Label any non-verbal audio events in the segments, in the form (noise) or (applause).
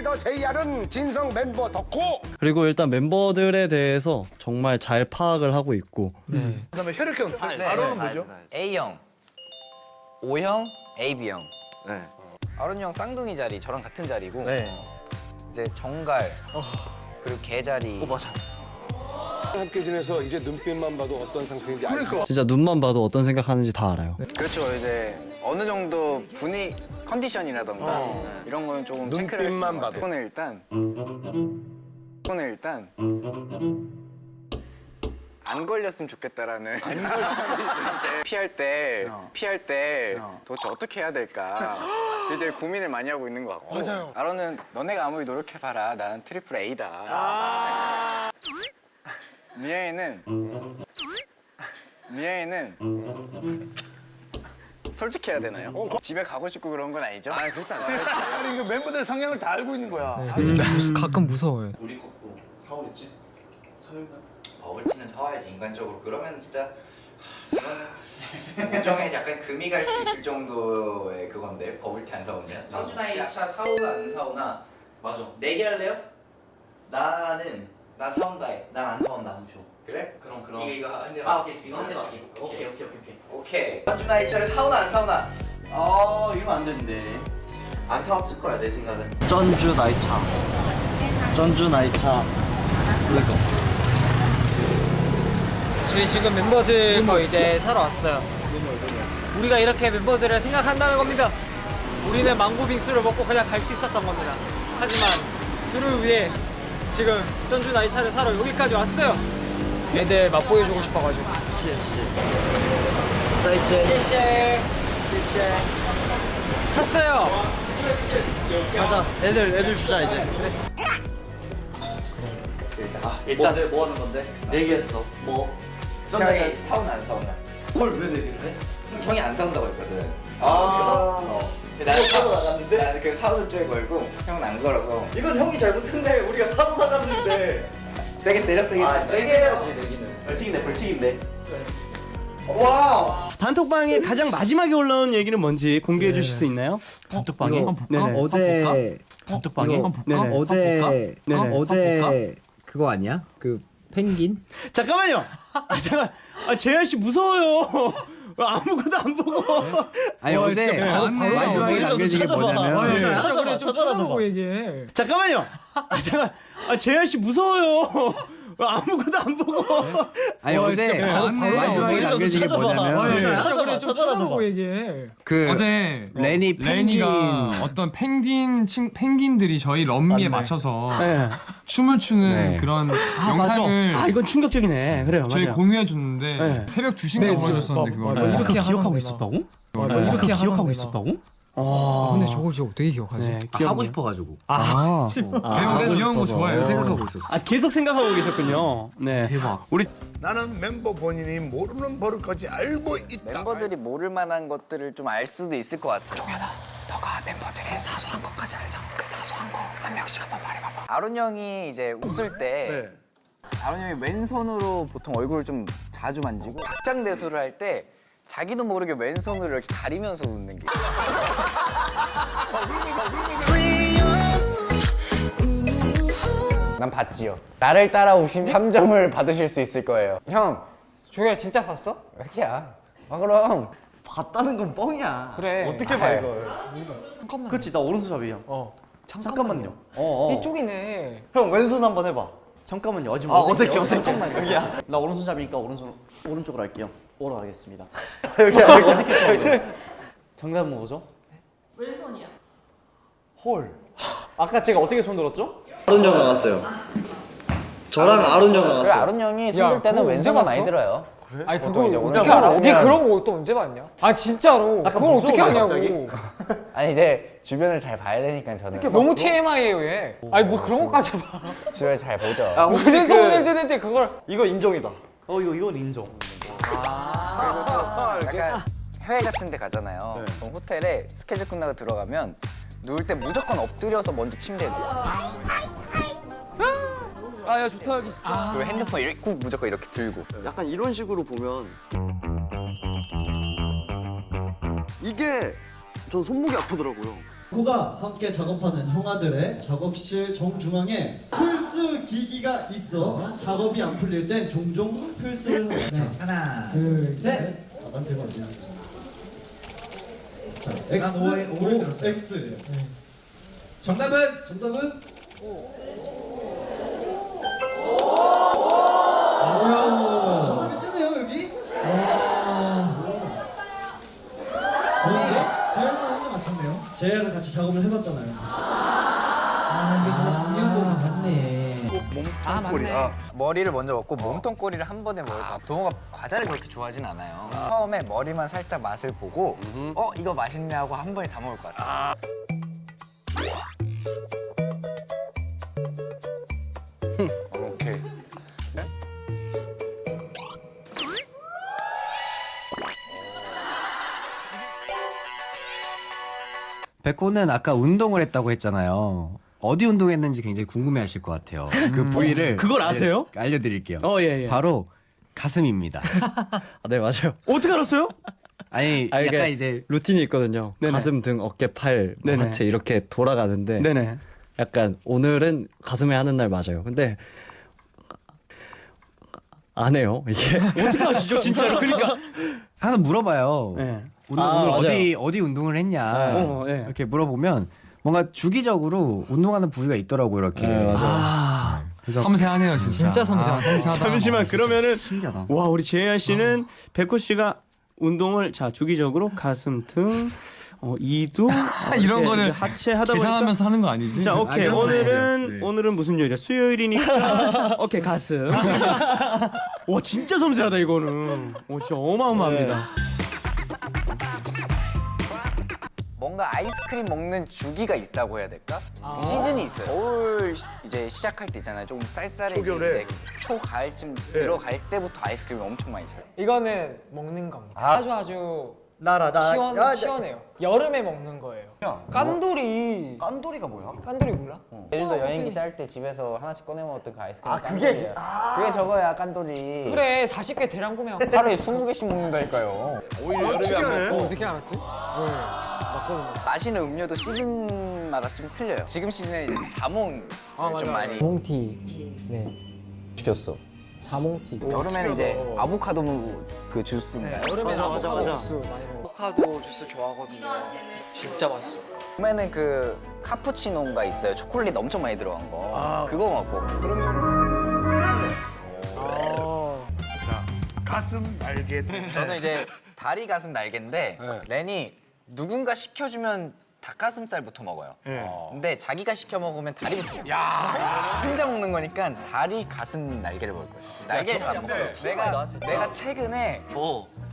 리더 JR은 진성 멤버 덕후 그리고 일단 멤버들에 대해서 정말 잘 파악을 하고 있고 그다음에 혈액형 바로는 뭐죠? A형, O형, AB형. 네. 아론 형 쌍둥이 자리 저랑 같은 자리고 네. 이제 정갈 그리고 개 자리. 맞아. 함께 지내서 이제 눈빛만 봐도 어떤 상태인지 알고 진짜 눈만 봐도 어떤 생각하는지 다 알아요. 그렇죠. 이제 어느 정도 분위 컨디션이라던가 이런 거는 조금 체크를 할수 눈빛만 있는 것 같아요. 오늘 일단 오늘 일단 안 걸렸으면 좋겠다라는 이제 (laughs) 피할 때 피할 때 도대체 어떻게 해야 될까 (gasps) 이제 고민을 많이 하고 있는 것 같고 맞아요. 아론은 너네가 아무리 노력해봐라 나는 트리플 A다. 미아이는 미아이는 솔직해야 되나요? 집에 가고 싶고 그런 건 아니죠? 아 그렇지 않아요. (laughs) 아니 이거 멤버들 성향을 다 알고 있는 거야. 가끔 무서워요. 버블티는 사와야지 인간적으로 그러면 진짜 이거는 우정에 약간 금이 갈 수 있을 정도의 그건데 버블티 안 사오면 청준아 2차 사오나 안 사오나 맞아. 내기 할래요? 나는 나 사온다 해 난안 사온다 한 표. 그래? 그럼 그럼. 이거 이거 한 대 아 오케이 이거 한 대 맞게. 오케이 오케이 오케이 오케이. 오케이 청준아 2차를 사오나 안 사오나 아 이러면 안 되는데. 안 사왔을 거야 내 생각은. 전주 나이차. 전주 나이차 쓰고. 저희 지금 멤버들 거 이제 사러 왔어요. 우리가 이렇게 멤버들을 생각한다는 겁니다. 우리는 망고 빙수를 먹고 그냥 갈 수 있었던 겁니다. 하지만 둘을 위해 지금 전주 나이차를 사러 여기까지 왔어요. 애들 맛보여주고 싶어가지고. 시에시. 자 이제. 시에시. 시에시. 샀어요. 가자. 애들 애들 주자 이제. 아, 일단은 뭐, 하는 건데? 네 내기했어. 뭐? 형이 사오나 안 사오나? 뭘 왜 내기를 네 해? 형이 안 사온다고 했거든. 아, 어, 그 나는 사고 나갔는데? 나는 그 사오는 쪽에 걸고 형은 안 걸어서. 이건 형이 잘못했네. 우리가 사다 세게 때려 세게 아 세게 해야지 내기는. 벌칙인데 벌칙인데. 와. 단톡방에 가장 마지막에 올라온 얘기는 뭔지 공개해 주실 수 있나요? 단톡방에 한번 볼까? 네네. 어제 단톡방에 이거- 한번 볼까? 네네. 어제 네네. 어제 그거 아니야? 그 펭귄? 잠깐만요. 아 잠깐. 아 재현 씨 무서워요. 아무것도 안 보고. (laughs) 아니 어, 어제 진짜 바로- 바로 마지막에 남겨진 게 찾아봐. 뭐냐면 아, 예. 진짜 찾아봐, 찾아봐, 찾아보고 봐. 얘기해. 잠깐만요. 아 잠깐. 아 재현 씨 무서워요. 아무것도 안 보고. 아니 와, 어제 진짜 바로- 바로 마지막에 남겨진 게 찾아봐. 뭐냐면 아, 예. 찾아봐, 찾아봐, 찾아보고 봐. 얘기해. 그 어제 레니 펭귄 레니가 어떤 펭귄 친, 펭귄들이 저희 럼미에 맞춰서 네. 춤을 추는 네. 그런 아 영상을 맞아. 아 이건 충격적이네. 그래요. 저희 맞아요. 공유해 줬는데 네. 새벽 2시인가 보내줬었는데 그거 뭐 이렇게 기억하고 있었다고? 뭐 이렇게 기억하고 있었다고? 아. 근데 저걸 진짜 어떻게 기억하지? 네, 하고 귀엽네. 싶어가지고 아. (laughs) 계속 귀여운 거 좋아해요 생각하고 있었어. 아 계속 생각하고 계셨군요. 네. 대박. 우리 나는 멤버 본인이 모르는 버릇까지 알고 있다. 멤버들이 모를 만한 것들을 좀 알 수도 있을 것 같아. 종현아, 너가 멤버들의 사소한 것까지 알잖아. 그 사소한 거 한 명씩 한번 말해봐봐. 아론 형이 이제 웃을 때 아론 형이 왼손으로 보통 얼굴을 좀 자주 만지고 박장대소를 할 때 자기도 모르게 왼손으로 이렇게 가리면서 웃는 게. 난 봤지요. 나를 따라 오시면 3점을 받으실 수 있을 거예요. 형, 조야 진짜 봤어? 왜 이렇게야? 아 그럼. 봤다는 건 뻥이야. 그래. 어떻게 봐 이걸? 잠깐만. 그렇지 나 오른손잡이야. 어. 잠깐만요. 어, 어. 이쪽이네. 형 왼손 한번 해봐. 잠깐만요. 아, 어색해 어색해. 여기야. 나 오른손잡이니까 오른손 오른쪽으로 할게요. 오로 하겠습니다. (laughs) 여기야 여기 어색해. 정답은 뭐죠? 왼손이야. 헐. 아까 제가 어떻게 손 들었죠? 아론 형 나왔어요. 저랑 아론 형 그래 나왔어요. 아론 형이 야, 손들 때는 그거 왼손을 언제 많이 봤어? 들어요. 아니 보통 그거 이제 어떻게 알아? 알아? 니 그런 거 또 언제 봤냐? 아 진짜로. 약간 그걸 어떻게 아냐고. (laughs) 아니 이제 주변을 잘 봐야 되니까 저는 너무 TMI예요 얘. 아니 뭐 그런 것까지 봐. (laughs) 주변을 잘 보죠. 아 혹시 무슨 손을 그 드는지 그걸. 이거 인정이다. 어 이거 이건 인정. 약간 해외 같은 데 가잖아요. 그럼 호텔에 스케줄 끝나고 들어가면 누울 때 무조건 엎드려서 먼저 침대에 누워. 아야 좋다 여기 진짜. 그리고 핸드폰 이렇게 꼭 무조건 이렇게 들고. 약간 이런 식으로 보면 이게 전 손목이 아프더라고요. 코가 함께 작업하는 형아들의 작업실 정중앙에 플스 기기가 있어 작업이 안 풀릴 땐 종종 플스를 해. 자, 하나, 둘, 셋. 아, 난 들고 안 되지. 자, X, O, X. 정답은? 정답은? 오, 정답이 뜨네요 여기. 좋은데? 재현은 혼자 맞췄네요. 재현은 같이 작업을 해봤잖아요. 아 이게 정말 중요한 거 같네. 아 맞네. 머리를 먼저 먹고 몸통꼬리를 한 번에 먹을 것 같아. 동호가 과자를 그렇게 좋아하진 않아요. 처음에 머리만 살짝 맛을 보고 어 이거 맛있네 하고 한 번에 다 먹을 것 같아. 오케이. 백호는 아까 운동을 했다고 했잖아요. 어디 운동했는지 굉장히 궁금해하실 것 같아요. (laughs) 그 부위를 그걸 아세요? 예, 알려드릴게요. 어, 예, 예. 바로 가슴입니다. (laughs) 아, 네 맞아요. 어떻게 알았어요? 아니 아, 이게 약간 이제 루틴이 있거든요. 네네. 가슴, 등, 어깨, 팔, 뭐 네네. 하체 이렇게 돌아가는데 네네. 약간 오늘은 가슴에 하는 날 맞아요. 근데 안 해요 이게. (laughs) 어떻게 아시죠 진짜로? 그러니까. 항상 물어봐요. 네. 오늘, 아, 오늘 맞아요. 어디 어디 운동을 했냐 어, 예. 이렇게 물어보면 뭔가 주기적으로 운동하는 부위가 있더라고 이렇게. 네, 맞아요. 아, 그래서 섬세하네요 진짜. 진짜 섬세하다. 섬세하다. 잠시만 그러면은 신기하다. 와 우리 재현 씨는 백호 씨가 운동을 자 주기적으로 가슴 등 어, 이두 (laughs) 이런 이렇게 거를 이제 하체 하다 계산하면서 하는 거 아니지? 자 오케이 거 오늘은. 네. 오늘은 무슨 요일이야 수요일이니까 (laughs) 오케이 가슴 (laughs) 와 진짜 섬세하다 이거는 오 진짜 어마어마합니다 뭔가 아이스크림 먹는 주기가 있다고 해야 될까? 시즌이 있어요. 겨울 시- 이제 시작할 때 있잖아요. 좀 쌀쌀해지고 초겨울에. 이제 초가을쯤 들어갈 때부터 아이스크림을 엄청 많이 사요. 이거는 먹는 겁니다. 아. 아. 주 아주 나라 나. 시원 야, 시원해요. 여름에 먹는 거예요. 깐돌이. 깐돌이가 뭐야? 깐돌이 몰라? 제주도 여행기 짤 때 집에서 하나씩 꺼내 먹었던 그 아이스크림 아 그게 그게 저거야 깐돌이. 그래 40개 대량 구매하고. 하루에 20개씩 먹는다니까요. 오히려 여름에 안 먹고. 어떻게 알았지? 마시는 음료도 시즌마다 좀 틀려요. 지금 시즌에 이제 자몽을 좀 많이 자몽티. 네. 시켰어. 자몽티. 여름에는 이제 아보카도 그 주스인가요? 여름에 아보카도 주스 많이 먹어. 아보카도 주스 좋아하거든요. 진짜 맛있어. 봄에는 그 카푸치노가 있어요. 초콜릿 엄청 많이 들어간 거. 그거 먹고. 가슴 날개. 저는 이제 다리 가슴 날개인데 렌이 누군가 시켜주면 닭가슴살부터 먹어요. 근데 자기가 시켜 먹으면 다리부터 먹어요. 혼자 먹는 거니까 다리 가슴 날개를 먹을 거예요. 날개를 잘안 먹어요. 내가 내가 최근에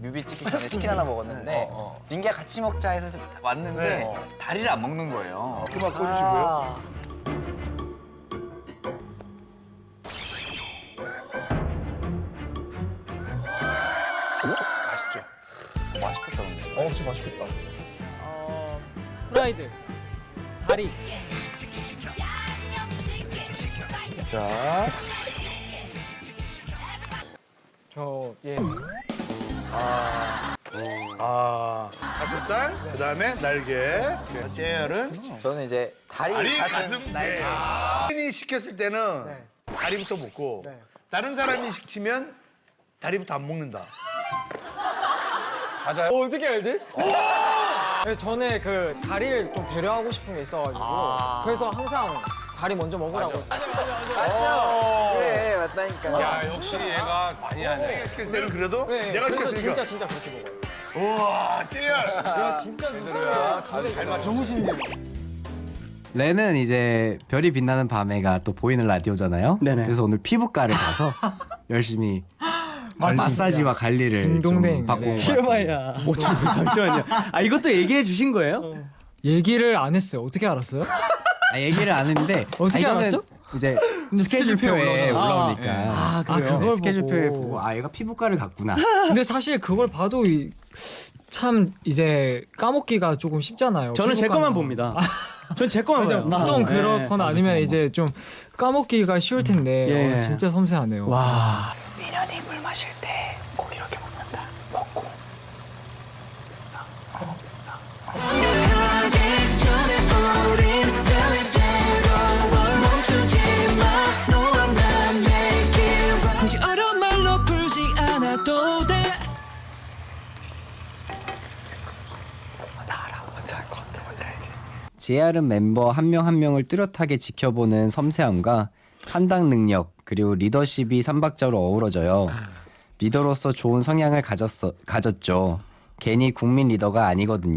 뮤비 찍기 전에 치킨 하나 먹었는데 민기야 같이 먹자 해서 왔는데 다리를 안 먹는 거예요. 그만 꺼주시고요. 맛있죠? 맛있겠다 근데. 어, 진짜 맛있겠다. 어, 프라이드. 다리. 자, 저 예. 아, 가슴살, 그 다음에 날개. 재열은 저는 이제 다리, 다리, 가슴, 가슴, 날개. 이 시켰을 때는 네. 다리부터 먹고 네. 다른 사람이 시키면 다리부터 안 먹는다. 어, 어떻게 알지? 네, 저는 그 다리를 좀 배려하고 싶은 게 있어가지고 그래서 항상 다리 먼저 먹으라고. 맞죠? 그래 맞다니까. 야 역시 얘가 많이 하네. 시켰을 때는 그래도 네, 내가 그래서 시켰으니까. 진짜 진짜 그렇게 먹어요. 우와. 야 진짜 누구야? 진짜. 너무 신기해. 레는 이제 별이 빛나는 밤에가 또 보이는 라디오잖아요. 네네. 그래서 오늘 피부과를 가서 (laughs) 열심히 마사지와 관리를 좀 딩동댕. 받고 네. 왔습니다. TMI야 오, 잠시만요 아 이것도 얘기해 주신 거예요? 얘기를 안 했어요. 어떻게 알았어요? 아, 얘기를 안 했는데 (laughs) 어떻게 아, 이거는 알았죠? 이제 스케줄표에 스케줄표에 올라오잖아. 올라오니까 아, 아, 그래요? 그걸 스케줄표에 보고. 보고 아 얘가 피부과를 갔구나. 근데 사실 그걸 봐도 이, 참 이제 까먹기가 조금 쉽잖아요. 저는 제 피부과는. 것만 봅니다 전 제 거만 봐요. 보통 네. 그렇거나 아니면 네. 이제 좀 까먹기가 쉬울 텐데 어, 예. 어, 진짜 섬세하네요. 와. 미련이 물 마실 때 JR은 멤버 한 명 한 명을 뚜렷하게 지켜보는 섬세함과 판단 능력 그리고 리더십이 삼박자로 어우러져요. 리더로서 좋은 성향을 가졌어, 가졌죠. 괜히 국민 리더가 아니거든요.